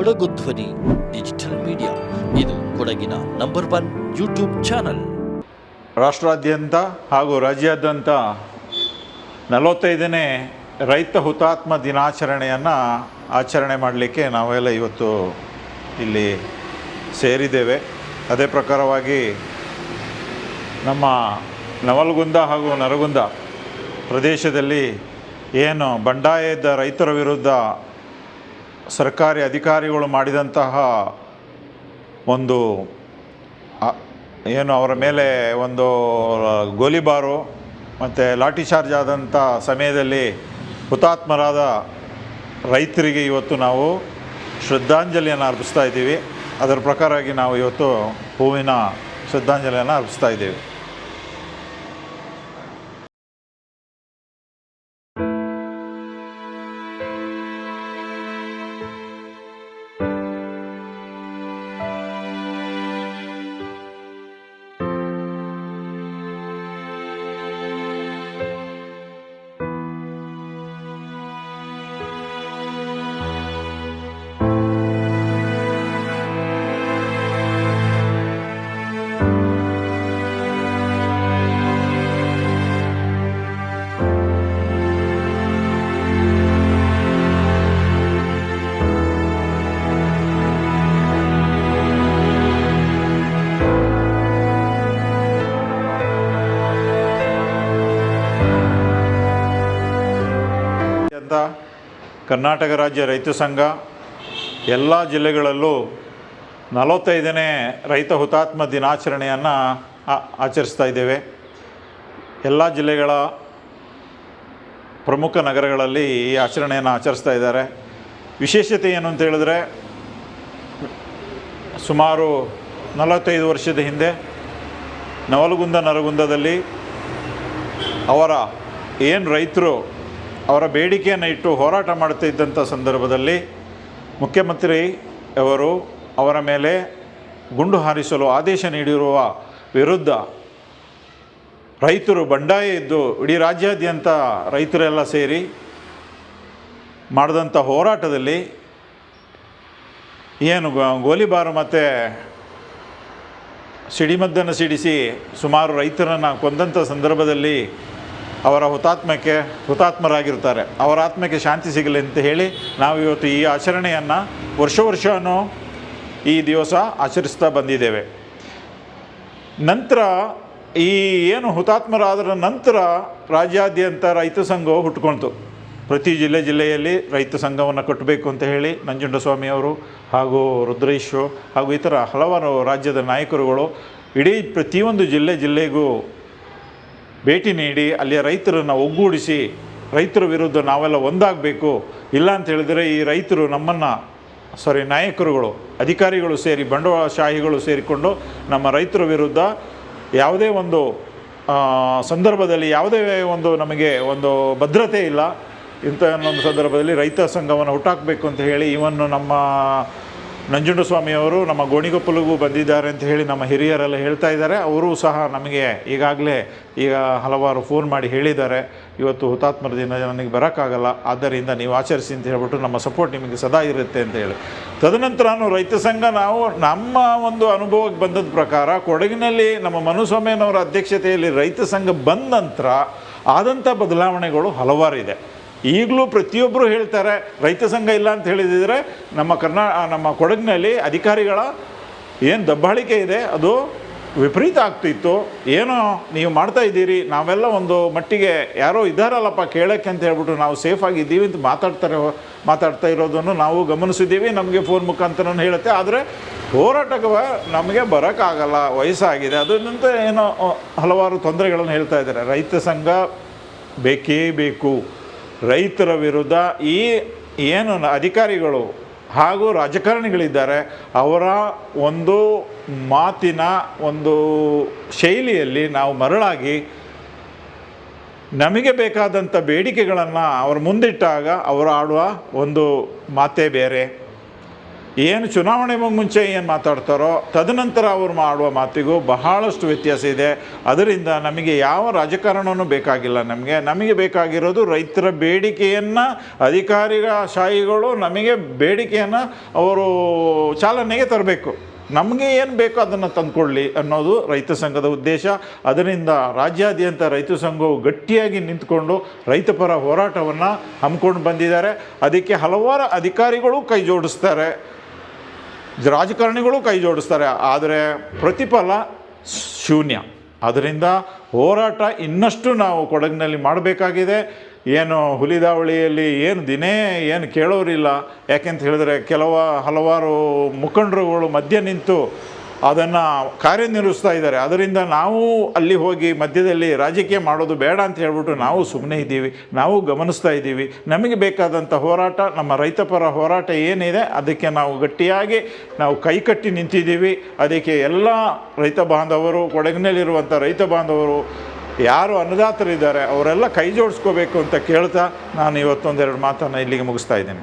ಕೊಡಗು ಧ್ವನಿ, digital media. ಇದು ಕೊಡಗಿನ ನಂಬರ್ ಒನ್ ಯೂಟ್ಯೂಬ್ ಚಾನಲ್. ರಾಷ್ಟ್ರಾದ್ಯಂತ ಹಾಗೂ ರಾಜ್ಯಾದ್ಯಂತ ನಲವತ್ತೈದನೇ ರೈತ ಹುತಾತ್ಮ ದಿನಾಚರಣೆಯನ್ನು ಆಚರಣೆ ಮಾಡಲಿಕ್ಕೆ ನಾವೆಲ್ಲ ಇವತ್ತು ಇಲ್ಲಿ ಸೇರಿದ್ದೇವೆ. ಅದೇ ಪ್ರಕಾರವಾಗಿ ನಮ್ಮ ನವಲಗುಂದ ಹಾಗೂ ನರಗುಂದ ಪ್ರದೇಶದಲ್ಲಿ ಏನು ಬಂಡಾಯದ ರೈತರ ವಿರುದ್ಧ ಸರ್ಕಾರಿ ಅಧಿಕಾರಿಗಳು ಮಾಡಿದಂತಹ ಒಂದು ಏನು ಅವರ ಮೇಲೆ ಒಂದು ಗೋಲಿಬಾರು ಮತ್ತು ಲಾಠಿ ಚಾರ್ಜ್ ಆದಂಥ ಸಮಯದಲ್ಲಿ ಹುತಾತ್ಮರಾದ ರೈತರಿಗೆ ಇವತ್ತು ನಾವು ಶ್ರದ್ಧಾಂಜಲಿಯನ್ನು ಅರ್ಪಿಸ್ತಾ ಇದ್ದೀವಿ. ಅದರ ಪ್ರಕಾರವಾಗಿ ನಾವು ಇವತ್ತು ಹೂವಿನ ಶ್ರದ್ಧಾಂಜಲಿಯನ್ನು ಅರ್ಪಿಸ್ತಾ ಇದ್ದೀವಿ. ಕರ್ನಾಟಕ ರಾಜ್ಯ ರೈತ ಸಂಘ ಎಲ್ಲ ಜಿಲ್ಲೆಗಳಲ್ಲೂ ನಲವತ್ತೈದನೇ ರೈತ ಹುತಾತ್ಮ ದಿನಾಚರಣೆಯನ್ನು ಆಚರಿಸ್ತಾ ಇದ್ದೇವೆ. ಎಲ್ಲ ಜಿಲ್ಲೆಗಳ ಪ್ರಮುಖ ನಗರಗಳಲ್ಲಿ ಈ ಆಚರಣೆಯನ್ನು ಆಚರಿಸ್ತಾ ಇದ್ದಾರೆ. ವಿಶೇಷತೆ ಏನು ಅಂತ ಹೇಳಿದ್ರೆ, ಸುಮಾರು ನಲವತ್ತೈದು ವರ್ಷದ ಹಿಂದೆ ನವಲಗುಂದ ನರಗುಂದದಲ್ಲಿ ಅವರ ಏನು ರೈತರು ಅವರ ಬೇಡಿಕೆಯನ್ನು ಇಟ್ಟು ಹೋರಾಟ ಮಾಡ್ತಾ ಇದ್ದಂಥ ಸಂದರ್ಭದಲ್ಲಿ ಮುಖ್ಯಮಂತ್ರಿ ಅವರು ಅವರ ಮೇಲೆ ಗುಂಡು ಹಾರಿಸಲು ಆದೇಶ ನೀಡಿರುವ ವಿರುದ್ಧ ರೈತರು ಬಂಡಾಯ ಇದ್ದು ಇಡೀ ರಾಜ್ಯಾದ್ಯಂತ ರೈತರೆಲ್ಲ ಸೇರಿ ಮಾಡಿದಂಥ ಹೋರಾಟದಲ್ಲಿ ಏನು ಗೋಲಿಬಾರು ಮತ್ತು ಸಿಡಿಮದ್ದನ್ನು ಸಿಡಿಸಿ ಸುಮಾರು ರೈತರನ್ನು ಕೊಂದಂಥ ಸಂದರ್ಭದಲ್ಲಿ ಅವರ ಹುತಾತ್ಮಕ್ಕೆ ಹುತಾತ್ಮರಾಗಿರ್ತಾರೆ ಅವರ ಆತ್ಮಕ್ಕೆ ಶಾಂತಿ ಸಿಗಲಿ ಅಂತ ಹೇಳಿ ನಾವು ಇವತ್ತು ಈ ಆಚರಣೆಯನ್ನು ವರ್ಷ ವರ್ಷವೂ ಈ ದಿವಸ ಆಚರಿಸ್ತಾ ಬಂದಿದ್ದೇವೆ. ನಂತರ ಈ ಏನು ಹುತಾತ್ಮರಾದರ ನಂತರ ರಾಜ್ಯಾದ್ಯಂತ ರೈತ ಸಂಘವು ಹುಟ್ಕೊಳ್ತು ಪ್ರತಿ ಜಿಲ್ಲೆ ಜಿಲ್ಲೆಯಲ್ಲಿ ರೈತ ಸಂಘವನ್ನು ಕಟ್ಟಬೇಕು ಅಂತ ಹೇಳಿ ನಂಜುಂಡಸ್ವಾಮಿಯವರು ಹಾಗೂ ರುದ್ರೇಶು ಹಾಗೂ ಇತರ ಹಲವಾರು ರಾಜ್ಯದ ನಾಯಕರುಗಳು ಇಡೀ ಪ್ರತಿಯೊಂದು ಜಿಲ್ಲೆ ಜಿಲ್ಲೆಗೂ ಭೇಟಿ ನೀಡಿ ಅಲ್ಲಿಯ ರೈತರನ್ನು ಒಗ್ಗೂಡಿಸಿ ರೈತರ ವಿರುದ್ಧ ನಾವೆಲ್ಲ ಒಂದಾಗಬೇಕು. ಇಲ್ಲ ಅಂತ ಹೇಳಿದರೆ ಈ ರೈತರು ನಮ್ಮನ್ನು ಸಾರಿ ನಾಯಕರುಗಳು, ಅಧಿಕಾರಿಗಳು ಸೇರಿ, ಬಂಡವಾಳಶಾಹಿಗಳು ಸೇರಿಕೊಂಡು ನಮ್ಮ ರೈತರ ವಿರುದ್ಧ ಯಾವುದೇ ಒಂದು ಸಂದರ್ಭದಲ್ಲಿ ಯಾವುದೇ ಒಂದು ನಮಗೆ ಒಂದು ಭದ್ರತೆ ಇಲ್ಲ. ಇಂಥ ಒಂದು ಸಂದರ್ಭದಲ್ಲಿ ರೈತ ಸಂಘವನ್ನು ಹುಟ್ಟಾಕಬೇಕು ಅಂತ ಹೇಳಿ ಇವನ್ನು ನಮ್ಮ ನಂಜುಂಡಸ್ವಾಮಿಯವರು ನಮ್ಮ ಗೋಣಿಗೊಪ್ಪಲಿಗೂ ಬಂದಿದ್ದಾರೆ ಅಂತ ಹೇಳಿ ನಮ್ಮ ಹಿರಿಯರೆಲ್ಲ ಹೇಳ್ತಾ ಇದ್ದಾರೆ. ಅವರು ಸಹ ನಮಗೆ ಈಗಾಗಲೇ ಈಗ ಹಲವಾರು ಫೋನ್ ಮಾಡಿ ಹೇಳಿದ್ದಾರೆ. ಇವತ್ತು ಹುತಾತ್ಮರ ದಿನ ನನಗೆ ಬರೋಕ್ಕಾಗಲ್ಲ. ಆದ್ದರಿಂದ ನೀವು ಆಚರಿಸಿ ಅಂತ ಹೇಳ್ಬಿಟ್ಟು ನಮ್ಮ ಸಪೋರ್ಟ್ ನಿಮಗೆ ಸದಾ ಇರುತ್ತೆ ಅಂತ ಹೇಳಿ. ತದನಂತರ ರೈತ ಸಂಘ ನಾವು ನಮ್ಮ ಒಂದು ಅನುಭವಕ್ಕೆ ಬಂದದ ಪ್ರಕಾರ ಕೊಡಗಿನಲ್ಲಿ ನಮ್ಮ ಮನುಸ್ವಾಮಿಯನವರ ಅಧ್ಯಕ್ಷತೆಯಲ್ಲಿ ರೈತ ಸಂಘ ಬಂದ ನಂತರ ಆದಂಥ ಬದಲಾವಣೆಗಳು ಹಲವಾರಿದೆ ಈಗಲೂ ಪ್ರತಿಯೊಬ್ಬರು ಹೇಳ್ತಾರೆ, ರೈತ ಸಂಘ ಇಲ್ಲ ಅಂತ ಹೇಳಿದರೆ ನಮ್ಮ ಕರ್ನಾ ನಮ್ಮ ಕೊಡಗಿನಲ್ಲಿ ಅಧಿಕಾರಿಗಳ ಏನು ದಬ್ಬಾಳಿಕೆ ಇದೆ, ಅದು ವಿಪರೀತ ಆಗ್ತಿತ್ತು. ಏನೋ ನೀವು ಮಾಡ್ತಾ ಇದ್ದೀರಿ, ನಾವೆಲ್ಲ ಒಂದು ಮಟ್ಟಿಗೆ ಯಾರೋ ಇದ್ದಾರಲ್ಲಪ್ಪ ಕೇಳೋಕ್ಕೆ ಅಂತ ಹೇಳ್ಬಿಟ್ಟು ನಾವು ಸೇಫಾಗಿ ಇದ್ದೀವಿ ಅಂತ ಮಾತಾಡ್ತಾರೆ, ಮಾತಾಡ್ತಾ ಇರೋದನ್ನು ನಾವು ಗಮನಿಸಿದ್ದೀವಿ, ನಮಗೆ ಫೋನ್ ಮುಖಾಂತರ ಹೇಳುತ್ತೆ. ಆದರೆ ಹೋರಾಟಕ್ಕೆ ನಮಗೆ ಬರೋಕ್ಕಾಗಲ್ಲ, ವಯಸ್ಸಾಗಿದೆ. ಅದನ್ನಂತ ಏನೋ, ಹಲವಾರು ತೊಂದರೆಗಳನ್ನು ಹೇಳ್ತಾ ಇದ್ದಾರೆ. ರೈತ ಸಂಘ ಬೇಕೇ ಬೇಕು. ರೈತರ ವಿರುದ್ಧ ಈ ಏನು ಅಧಿಕಾರಿಗಳು ಹಾಗೂ ರಾಜಕಾರಣಿಗಳಿದ್ದಾರೆ, ಅವರ ಒಂದು ಮಾತಿನ ಒಂದು ಶೈಲಿಯಲ್ಲಿ ನಾವು ಮರಳಾಗಿ ನಮಗೆ ಬೇಕಾದಂಥ ಬೇಡಿಕೆಗಳನ್ನು ಅವರು ಮುಂದಿಟ್ಟಾಗ ಅವರು ಆಡುವ ಒಂದು ಮಾತೇ ಬೇರೆ. ಏನು ಚುನಾವಣೆ ಮುಂಚೆ ಏನು ಮಾತಾಡ್ತಾರೋ ತದನಂತರ ಅವರು ಮಾಡುವ ಮಾತಿಗೂ ಬಹಳಷ್ಟು ವ್ಯತ್ಯಾಸ ಇದೆ. ಅದರಿಂದ ನಮಗೆ ಯಾವ ರಾಜಕಾರಣವೂ ಬೇಕಾಗಿಲ್ಲ ನಮಗೆ. ನಮಗೆ ಬೇಕಾಗಿರೋದು ರೈತರ ಬೇಡಿಕೆಯನ್ನು, ಅಧಿಕಾರಿಗಳ ಶಾಹಿಗಳು ನಮಗೆ ಬೇಡಿಕೆಯನ್ನು ಅವರು ಚಾಲನೆಗೆ ತರಬೇಕು. ನಮಗೆ ಏನು ಬೇಕೋ ಅದನ್ನು ತಂದುಕೊಳ್ಳಿ ಅನ್ನೋದು ರೈತ ಸಂಘದ ಉದ್ದೇಶ. ಅದರಿಂದ ರಾಜ್ಯಾದ್ಯಂತ ರೈತ ಸಂಘವು ಗಟ್ಟಿಯಾಗಿ ನಿಂತ್ಕೊಂಡು ರೈತಪರ ಹೋರಾಟವನ್ನು ಹಮ್ಮಿಕೊಂಡು ಬಂದಿದ್ದಾರೆ. ಅದಕ್ಕೆ ಹಲವಾರು ಅಧಿಕಾರಿಗಳು ಕೈ ಜೋಡಿಸ್ತಾರೆ. ರಾಜಕಾರಣಿಗಳು ಕೈ ಜೋಡಿಸ್ತಾರೆ, ಆದರೆ ಪ್ರತಿಫಲ ಶೂನ್ಯ. ಅದರಿಂದ ಹೋರಾಟ ಇನ್ನಷ್ಟು ನಾವು ಕೊಡಗಿನಲ್ಲಿ ಮಾಡಬೇಕಾಗಿದೆ. ಏನು ಹುಲಿದಾವಳಿಯಲ್ಲಿ ಏನು ದಿನೇ ಏನು ಕೇಳೋರಿಲ್ಲ. ಯಾಕೆಂತ ಹೇಳಿದ್ರೆ ಕೆಲವ ಹಲವಾರು ಮುಖಂಡರುಗಳು ಮಧ್ಯೆ ನಿಂತು ಅದನ್ನು ಕಾರ್ಯನಿರ್ವಹಿಸ್ತಾ ಇದ್ದಾರೆ. ಅದರಿಂದ ನಾವು ಅಲ್ಲಿ ಹೋಗಿ ಮಧ್ಯದಲ್ಲಿ ರಾಜಕೀಯ ಮಾಡೋದು ಬೇಡ ಅಂತ ಹೇಳ್ಬಿಟ್ಟು ನಾವು ಸುಮ್ಮನೆ ಇದ್ದೀವಿ. ನಾವು ಗಮನಿಸ್ತಾ ಇದ್ದೀವಿ. ನಮಗೆ ಬೇಕಾದಂಥ ಹೋರಾಟ, ನಮ್ಮ ರೈತಪರ ಹೋರಾಟ ಏನಿದೆ, ಅದಕ್ಕೆ ನಾವು ಗಟ್ಟಿಯಾಗಿ ನಾವು ಕೈಕಟ್ಟಿ ನಿಂತಿದ್ದೀವಿ. ಅದಕ್ಕೆ ಎಲ್ಲ ರೈತ ಬಾಂಧವರು ಕೊಡಗಿನಲ್ಲಿರುವಂಥ ರೈತ ಬಾಂಧವರು, ಯಾರು ಅನ್ನದಾತರಿದ್ದಾರೆ, ಅವರೆಲ್ಲ ಕೈ ಜೋಡಿಸ್ಕೋಬೇಕು ಅಂತ ಕೇಳ್ತಾ ನಾನು ಇವತ್ತೊಂದೆರಡು ಮಾತನ್ನು ಇಲ್ಲಿಗೆ ಮುಗಿಸ್ತಾ ಇದ್ದೀನಿ.